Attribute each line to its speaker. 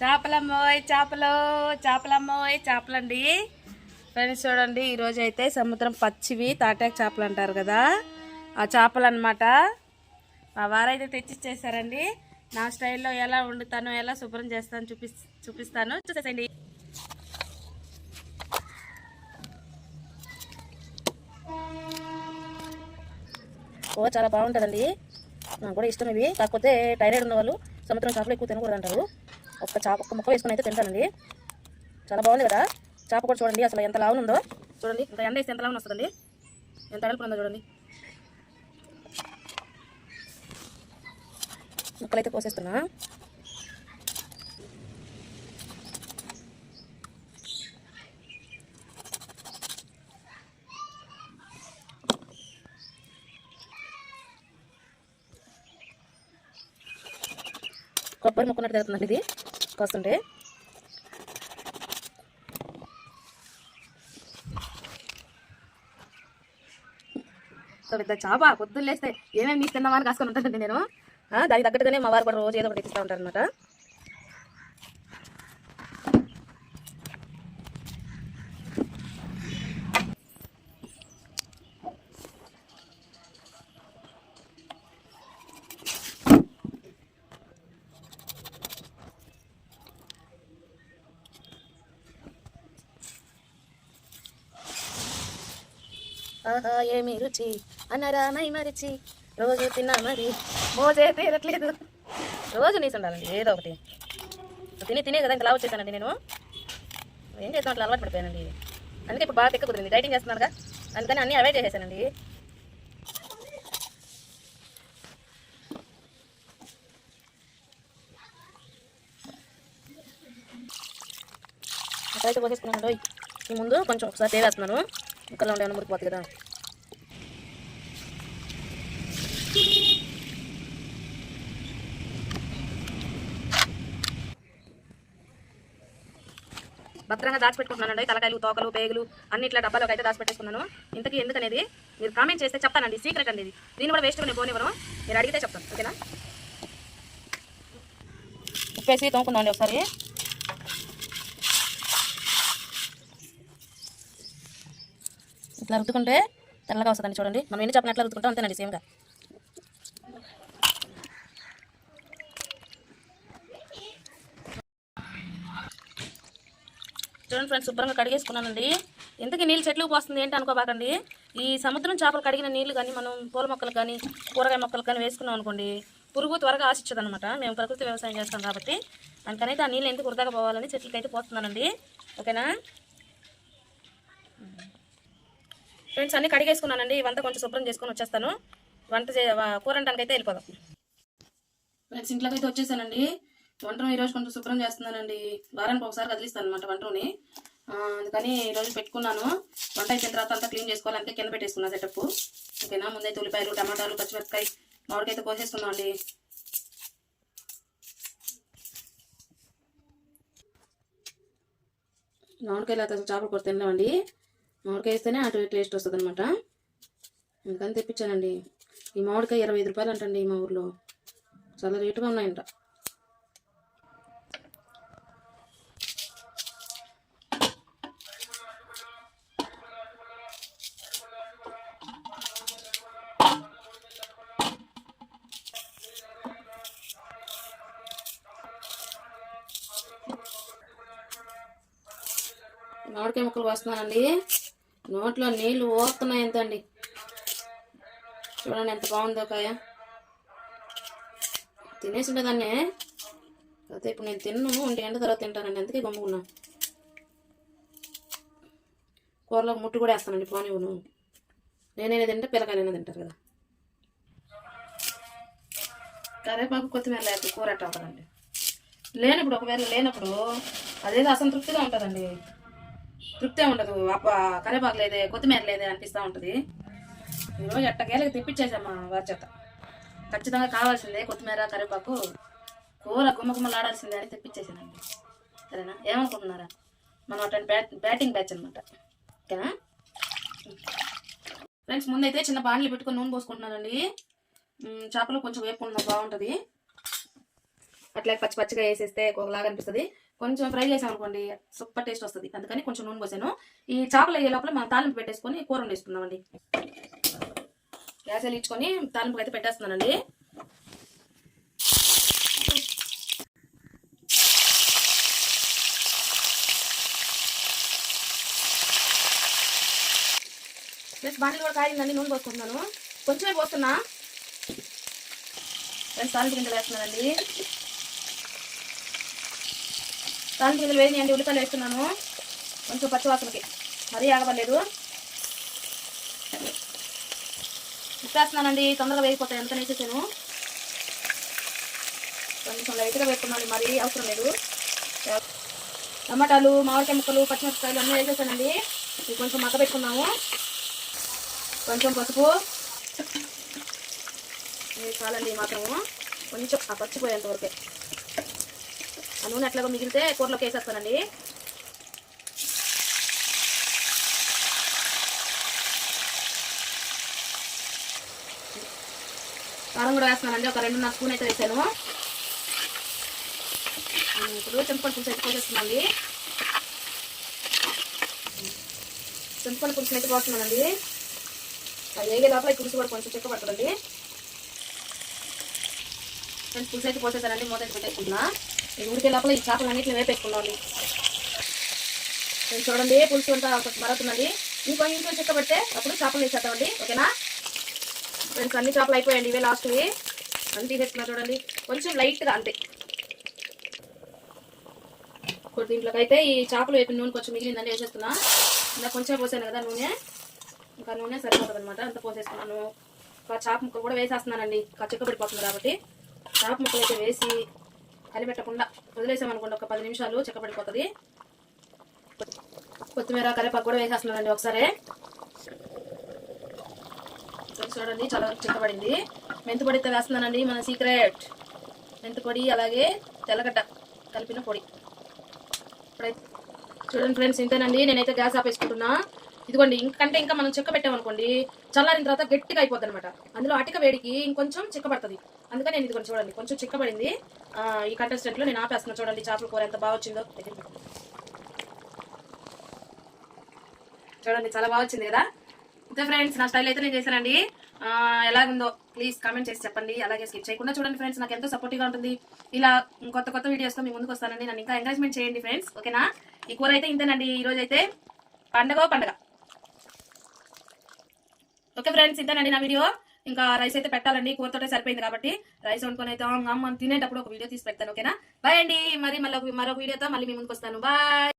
Speaker 1: చేపలమ్మోయ్ చేపలు చేపలమ్మోయ్ చేపలండి. ఫ్రెండ్స్ చూడండి ఈరోజు అయితే సముద్రం పచ్చివి తాటాకు చేపలు అంటారు కదా. ఆ చేపలు అనమాట మా వారైతే తెచ్చిచ్చేసారండి. నా స్టైల్లో ఎలా వండుతాను ఎలా శుభ్రం చేస్తాను చూపి చూపిస్తాను. చూసేసండి ఓ చాలా బాగుంటుందండి. నాకు కూడా ఇష్టం ఇవి. కాకపోతే టైరాయిడ్ ఉన్న వాళ్ళు సముద్రం చేపలు ఎక్కువ తినకూడదు అంటారు ఒక్క చేప ఒక్క ముక్క వేసుకుని అయితే తింటానండి. చాలా బాగుంది కదా? చేప కూడా చూడండి అసలు ఎంత లావున ఉందో. చూడండి ఇంకా ఎండ వేస్తే ఎంత లావున వస్తుందండి? ఎంత అడల్పు ఉందో చూడండి. ముక్కలైతే కోసేస్తున్నా. కొబ్బరి ముక్కనట్టు తిరుగుతుందండి ఇది. కోస్తుంటే సో పెద్ద చేప పొద్దున్న లేస్తే ఏమేమి నీకు తిన్నామని కాసుకొని ఉంటానండి నేను. దానికి తగ్గట్టుగానే మా వారు కూడా రోజు ఏదో ఒకటి ఇస్తూ ఉంటారు అనమాట ఆహా ఏమి రుచి అనరామై మరిచి. రోజు తిన్నా మరి మోజే తీరట్లేదు. రోజు నీసి ఉండాలండి ఏదో ఒకటి. తిని తినే కదా ఇంత లావు వచ్చేసానండి నేను. ఏం చేద్దాం అట్లా అలవాటు పడిపోయానండి. అందుకే ఇప్పుడు బాగా తెక్క కుదిరింది డైటింగ్ కదా అందుకని అన్నీ అవే చేసేసానండి. అయితే పోసేసుకున్నాను రోయ్. ఈ ముందు కొంచెం ఒకసారి తేవేస్తున్నాను. ముక్కల్లో ఉండే మురికిపోతుంది కదా. భద్రంగా దాచిపెట్టుకుంటున్నానండి. తలకాయలు తోకలు పేగులు అన్ని ఇట్లా డబ్బాలో అయితే దాచిపెట్టేసుకున్నాను. ఇంతకీ ఎందుకనేది? మీరు కామెంట్ చేస్తే చెప్తానండి. సీక్రెట్ అండి ఇది. దీన్ని కూడా వేస్ట్ నేను పోనివ్వను మీరు అడిగితే చెప్తాను. ఓకేనా? ఉప్పేసి తోముకుందామండి ఒకసారి. ఇట్లా రుద్దుకుంటే తెల్లగా వస్తుందండి చూడండి. మనం ఎన్ని చెప్పిన ఎట్లా రుద్దుకుంటాం. అంతేనండి సేమ్గా చూడండి ఫ్రెండ్స్ శుభ్రంగా కడిగేసుకున్నానండి. ఇంతకీ నీళ్ళు చెట్లు పోస్తుంది ఏంటి అనుకోబాకండి. ఈ సముద్రం చేపలు కడిగిన నీళ్ళు కానీ మనం పూల మొక్కలు కానీ కూరగాయ మొక్కలు కానీ వేసుకున్నాం అనుకోండి పురుగు త్వరగా ఆశించదు అనమాట మేము ప్రకృతి వ్యవసాయం చేస్తాం కాబట్టి. అందుకనైతే ఆ నీళ్ళు ఎందుకు వృధాగా పోవాలని చెట్లకి అయితే ఓకేనా? ఫ్రెండ్స్ అన్ని కడిగేసుకున్నానండి. ఇవంతా కొంచెం శుభ్రం చేసుకొని వచ్చేస్తాను. వంట చే వ- కూర అయితే వెళ్ళిపోదాం. ఫ్రెండ్స్ ఇంట్లోకి అయితే వచ్చేసానండి. వంట ఈరోజు కొంచెం శుభ్రం చేస్తున్నానండి. వారానికి ఒకసారి కదిలిస్తాను అనమాట వంటని. అందుకని ఈరోజు పెట్టుకున్నాను. వంట అయిపోయిన తర్వాత అంతా క్లీన్ చేసుకోవాలంటే కింద పెట్టేసుకున్నా సెటప్ ఓకేనా? ముందైతే ఉల్లిపాయలు టమాటాలు పచ్చిమిరపకాయ మామిడికైతే అయితే కోసేసుకున్నాం అండి. మామిడికాయలు అయితే అసలు చేపలు కూర తినలేమండి. మామిడికాయ వేస్తేనే అటు టేస్ట్ వస్తుంది అనమాట అందుకని తెప్పించానండి. ఈ మామిడికాయ ఇరవై ఐదు రూపాయలు అంటండి మా ఊర్లో. చాలా రేటుగా ఉన్నాయంట. మామిడికాయ ముక్కలు వస్తున్నానండి నోట్లో నీళ్ళు ఓస్తున్నాయి ఎంత అండి చూడండి ఎంత బాగుందో కాయ. తినేసి ఉండేదాన్ని అయితే ఇప్పుడు నేను తిన్ను ఒంటి ఎండ తర్వాత తింటానండి. అందుకే గమ్ముకున్నా. కూరలో ముట్టు కూడా వేస్తానండి పోనివ్వను. నేనైనా తింటే పిల్లకాయలైనా తింటారు కదా. కరేపాకు కొత్తిమీర లేకపోతే కూర ఎట్ట అవుతుందండి లేనప్పుడు ఒకవేళ లేనప్పుడు అదేదో అసంతృప్తిగా ఉంటుందండి. తృప్తే ఉండదు అప్ప కరేపాకు లేదే కొత్తిమీర లేదే అనిపిస్తూ ఉంటుంది. ఈరోజు ఎట్టకేళ్ళకి తెప్పించేసామా వారి చేత. ఖచ్చితంగా కావాల్సిందే కొత్తిమీర కరివేపాకు కూర గుమ్మగుమ్మలాడాల్సిందే అని తెప్పించేసానండి. సరేనా? ఏమనుకుంటున్నారా? మనం అటువంటి బ్యాట్ బ్యాటింగ్ బ్యాచ్ అనమాట ఓకేనా? ఫ్రెండ్స్ ముందైతే చిన్న బాండ్లు పెట్టుకొని నూనె పోసుకుంటున్నానండి. చేపలు కొంచెం వేపుకున్నా బాగుంటుంది. అట్లా పచ్చి పచ్చిగా వేసేస్తే ఒకలాగా అనిపిస్తుంది. కొంచెం ఫ్రై చేసాం అనుకోండి సూపర్ టేస్ట్ వస్తుంది. అందుకని కొంచెం నూనె పోసాను. ఈ చేపలు అయ్యే లోపల మనం తాలింపు పెట్టేసుకొని కూర వండేసుకుందామండి. గ్యాస్ వెలిగించుకొని తాలింపు అయితే పెట్టేస్తున్నానండి. ప్లస్ బాండీలు కూడా కాయిందండి నూనె పోసుకుంటున్నాను. కొంచెమే పోస్తున్నా. ఫ్రెండ్స్ తాలింపు గింజలు వేస్తున్నానండి. తాలింపు గింజలు వేయండి ఉల్లిపాయలు వేస్తున్నాను. కొంచెం పచ్చివాసనకి. మరీ ఆగబడలేదు. ఇప్పేస్తున్నానండి తొందరగా వేగిపోతాయి. ఎంత వేసేసాను. కొంచెం లైట్గా వేసుకున్నాను మరీ అవసరం లేదు. టమాటాలు మామిడికాయ ముక్కలు పచ్చిమిరపకాయలు అన్నీ వేసేసానండి. ఇవి కొంచెం మగ్గ పెట్టుకున్నాము కొంచెం పసుపు. ఇది చాలండి మాత్రము. కొంచెం ఆ పచ్చిపోయేంత వరకే. ఆ నూనె ఎట్లాగో మిగిలితే కూరలోకి వేసేస్తానండి. కారం కూడా వేస్తున్నానండి. ఒక రెండున్నర స్పూన్ అయితే వేసాను. ఇప్పుడు చింతపండు పులుసు అయితే పోసేస్తున్నాండి చింతపండు పులుసు అయితే పోస్తున్నానండి. అది వేగే లోపల ఈ పులుసు కూడా కొంచెం చెక్క పడుతుందండి. పులుసు అయితే పోసేసానండి. మూత అయితే పెట్టేసుకుంటున్నా. ఉడికే లోపల ఈ చేపలు అన్నింటిని వేపెట్టుకున్నాను నేను చూడండి పులుసు అంతా మరుగుతుందండి ఇంకో ఇంకో చెక్క పెడితే అప్పుడు చేపలు వేసేద్దామండి ఓకేనా? ఫ్రెండ్స్ అన్ని చేపలు అయిపోయాయండి. ఇవే లాస్ట్వి అన్ని తీసేస్తున్నా చూడండి. కొంచెం లైట్గా అంతే. ఇప్పుడు దీంట్లోకి అయితే ఈ చేపలు వేపిన నూనె కొంచెం మిగిలిందండి వేసేస్తున్నా. ఇంకా కొంచెం పోసాను కదా నూనె. ఇంకా నూనె సరిపోతుంది అనమాట అంత పోసేసుకున్నాను. ఇంకా చేప ముక్కలు కూడా వేసేస్తున్నానండి. ఇంకా చెక్క పడిపోతుంది కాబట్టి. చేప ముక్కలు అయితే వేసి కలిపెట్టకుండా వదిలేసామనుకోండి ఒక పది నిమిషాలు చెక్కబడిపోతుంది. కొత్తిమీర కరివేపాకు కూడా వేసేస్తున్నానండి ఒకసారి. చూడండి చాలా చిక్కబడింది. మెంతి పొడి అయితే వేస్తున్నానండి మన సీక్రెట్. మెంతి పొడి అలాగే తెల్లగడ్డ కలిపిన పొడి. ఇప్పుడైతే చూడండి ఫ్రెండ్స్ ఇంతేనండి. నేనైతే గ్యాస్ ఆపేసుకుంటున్నా. ఇదిగోండి ఇంకంటే ఇంకా మనం చెక్క పెట్టామనుకోండి చల్లారిన తర్వాత గట్టిగా అయిపోద్ది అనమాట అందులో అటిక వేడికి ఇంకొంచెం చిక్కబడుతుంది అందుకని నేను ఇదిగోండి చూడండి కొంచెం చిక్కబడింది ఈ కంటెస్టెంట్లో నేను ఆపేస్తున్నా. చూడండి చేపల కూర ఎంత బాగా వచ్చిందో. చూడండి చాలా బాగా వచ్చింది కదా. ఇంతే ఫ్రెండ్స్ నా స్టైల్ అయితే నేను చేశానండి. ఎలాగుందో ప్లీజ్ కామెంట్ చేసి చెప్పండి. అలాగే స్కిప్ చేయకుండా చూడండి ఫ్రెండ్స్ నాకు ఎంతో సపోర్టివ్గా ఉంటుంది. ఇలా కొత్త కొత్త వీడియోస్తో మీ ముందుకు వస్తానండి. నన్ను ఇంకా ఎంకరేజ్మెంట్ చేయండి ఫ్రెండ్స్ ఓకేనా ఈ కూర అయితే ఇంతేనండి. ఈ రోజు అయితే పండగ పండగ. ఓకే ఫ్రెండ్స్ ఇంతేనండి నా వీడియో ఇంకా రైస్ అయితే పెట్టాలండి. కూరతోటే సరిపోయింది కాబట్టి రైస్ వండుకొని అయితే అమ్మ తినేటప్పుడు ఒక వీడియో తీసి పెడతాను ఓకేనా? బాయ్ అండి. మరి మళ్ళీ మరొక వీడియోతో మళ్ళీ మీ ముందుకు వస్తాను. బాయ్